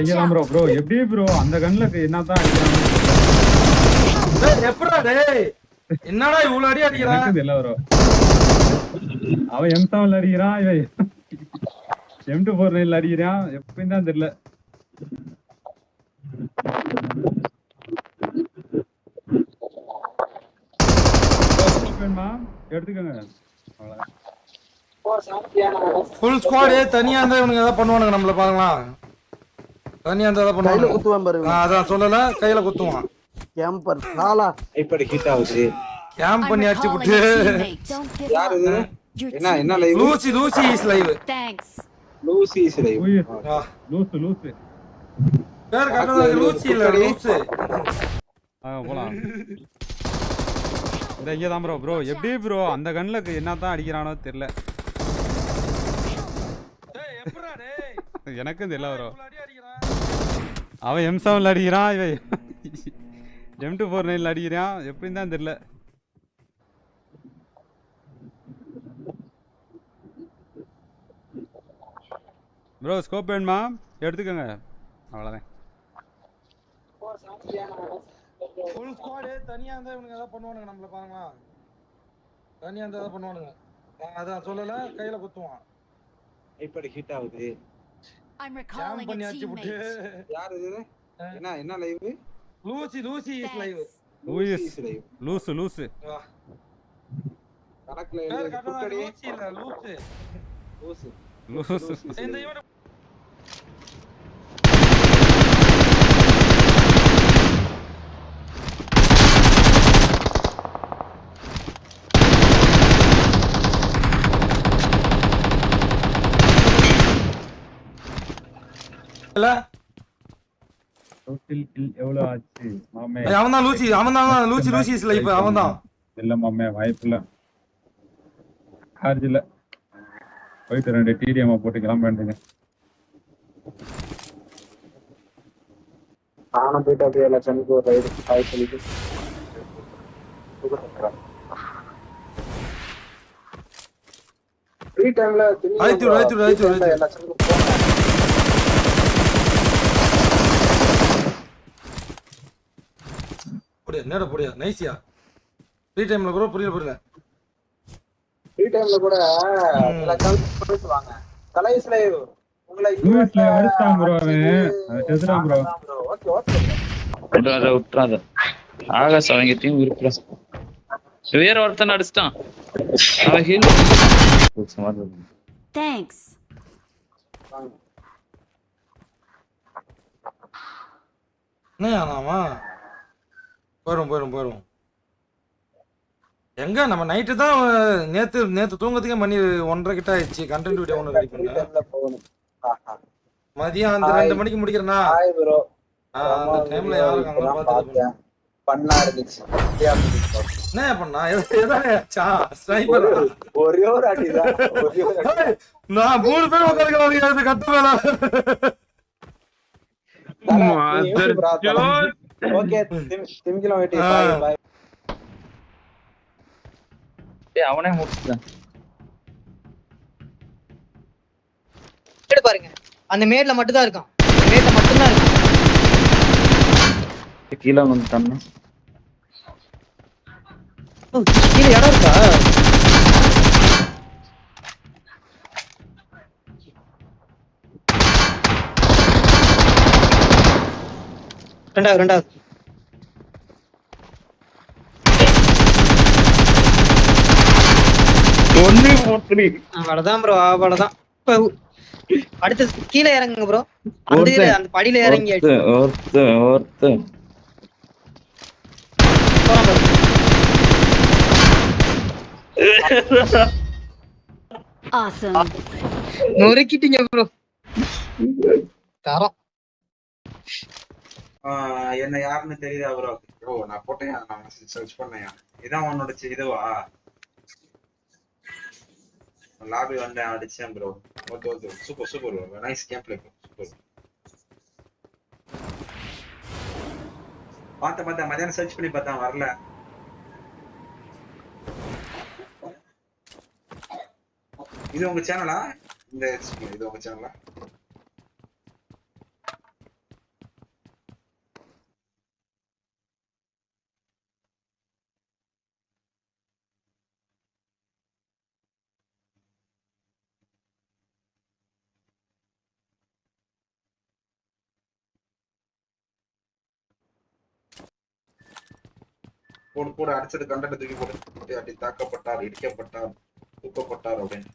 இங்கதான் bro bro எப்படி bro அந்த கண்ணுல என்னதான் அடிக்கிறாங்க? டேய், என்னடா இவ்வளவு அடி அடிக்கிறான் தெரியல ப்ரோ அவன் எம் செவன்ல அடிக்கிறான் இவன் எம் டூ ஃபோர் நைன்ல அடிக்கிறான் எப்பயும் தான் தெரியல. வேணுமா? எடுத்துக்கோங்க. ஃபுல் ஸ்குவாடு தனியா இருந்தா இவனுங்க ஏதாவது பண்ணுவானுங்க நம்மள பாருங்களா தனியா இருந்தா ஏதாவது கையில பண்ணுவானுங்க குத்துவான் அதான் சொல்லல கையில குத்துவான். கேம்பர் நாளா இப்படி ஹிட் ஆகுது. கேம்ப் I'm பண்ணி அடிச்சு விட்டு யார். இது? என்ன என்ன live Lucy Lucy is live live உயிர் லூசு லூசு. பேர் கட்டது லூசி இல்ல லூசி. ஆ, போலாம். இந்த இங்க தான் ப்ரோ ப்ரோ எப்படி ப்ரோ அந்த கண்ணுல என்னதான் அடிக்கிறானோ தெரியல. எனக்கும் தெரியல ப்ரோ அவன் எம் செவன்ல அடிக்கிறான் இவன் எம் டூ ஃபோர் நைன்ல அடிக்கிறான். எப்படின்னு தான் தெரியல. ப்ரோ ஸ்கோப் வேணுமா? எடுத்துக்கோங்க. அவ்வளோதான் ஃபுல் ஸ்குவாடு தனியா இருந்தா இவனுங்க ஏதாவது பண்ணுவானுங்க நம்மள பாருங்களா. தனியா இருந்தா ஏதாவது பண்ணுவானுங்க. ஆ, அதான் சொல்லல கையில குத்துவான். இப்படி ஹிட் ஆகுது. I'm recalling பண்ணி a teammate. யார் இது? என்ன என்ன live Lucy Lucy is live live லூசு லூசு கணக்குல லூசி இல்ல லூசி லூசு லூசு இந்த. இவன் இல்ல டோட்டல் கில் எவ்வளவு ஆச்சு மாமே அவன் தான் லூசி அவன் தான் லூசி லூசி இஸ் லைவ் அவன் தான் இல்ல மாமே வாய்ப்பு இல்ல சார்ஜ் இல்ல போயிட்டு ரெண்டு டிடிஎம் போட்டு கிளம்ப வேண்டியது நானும் போயிட்டு அப்படியே எல்லா சனுக்கு ஒரு ரைடு ஹாய் சொல்லிட்டு ஃப்ரீ டைம்ல புரியா நேர புரியா நைசியா ஃப்ரீ டைம்ல கூட புரியல புரியல. ஃப்ரீ டைம்ல கூட எல்லா சனுக்கும் போயிட்டு வாங்க கலைஸ் லைவ் உங்களை யூஎஸ்ல அடிச்சான் ப்ரோ அவன். அவன் செத்துறான் ப்ரோ ஓகே ஓகே விட்றாத விட்றாத ஆகாஷ் அவங்க டீம் இருக்கிற வேற ஒருத்தன் அடிச்சிட்டான். அவன் ஹீல் Thanks. என்ன ஆனாமா போயிடும் போயிடும் போயிடும் எங்க? நம்ம நைட்டு தான் நேத்து நேத்து தூங்கறதுக்கே மணி ஒன்றரை கிட்ட ஆயிடுச்சு. கண்டென்ட் வீடியோ ஒன்று ரெடி பண்ணேன் மதியம் அந்த ரெண்டு மணிக்கு முடிக்கிறேன்னா அந்த டைம்ல யாரும் பார்த்தேன். பண்ணா இருந்துச்சு. என்ன பண்ணா? எது- எதாவது ஆச்சா ஸ்னைப்பர் ஒரே ஒரு அடி. நான் மூணு பேர் உட்காந்துக்கிறாங்க கட்டு மேல ஓகே திமிக்கலாம் வெயிட் பாய் பாய் ஏய் அவனே முடிச்சுட்டான் மேடு பாருங்க. அந்த மேட்ல மட்டும் தான் இருக்கான். மேட்ல மட்டும் தான் இருக்கான். கீழே வந்துட்டான் ஓ, கீழே இடம் இருக்கா? ரெண்டாவது ரெண்டாவது ஒன்னு போட்டு அவ்வளவுதான் ப்ரோ அவ்வளவுதான். அடுத்து கீழே இறங்குங்க ப்ரோ அந்த. அந்த படியில இறங்கி ஒருத்து ஒருத்து. நொறுக்கிட்டீங்க ப்ரோ தரம். என்ன யாருன்னு தெரியுதா ப்ரோ ஓ நான் போட்டேன். நான் சர்ச் பண்ணேன். இதான் உன்னோட இதுவா? லாபி வந்தேன் அடிச்சேன் bro okay okay super super bro nice game play super பார்த்தேன் பார்த்தேன் மதியானம் சர்ச் பண்ணி பார்த்தேன் வரல. இது உங்க சேனலா இந்த இது உங்க சேனலா போடு போடு அடிச்சது கண்டன தூக்கி அப்படி தாக்கப்பட்டார் இடிக்கப்பட்டார் தூக்கப்பட்டார் அப்படின்னு.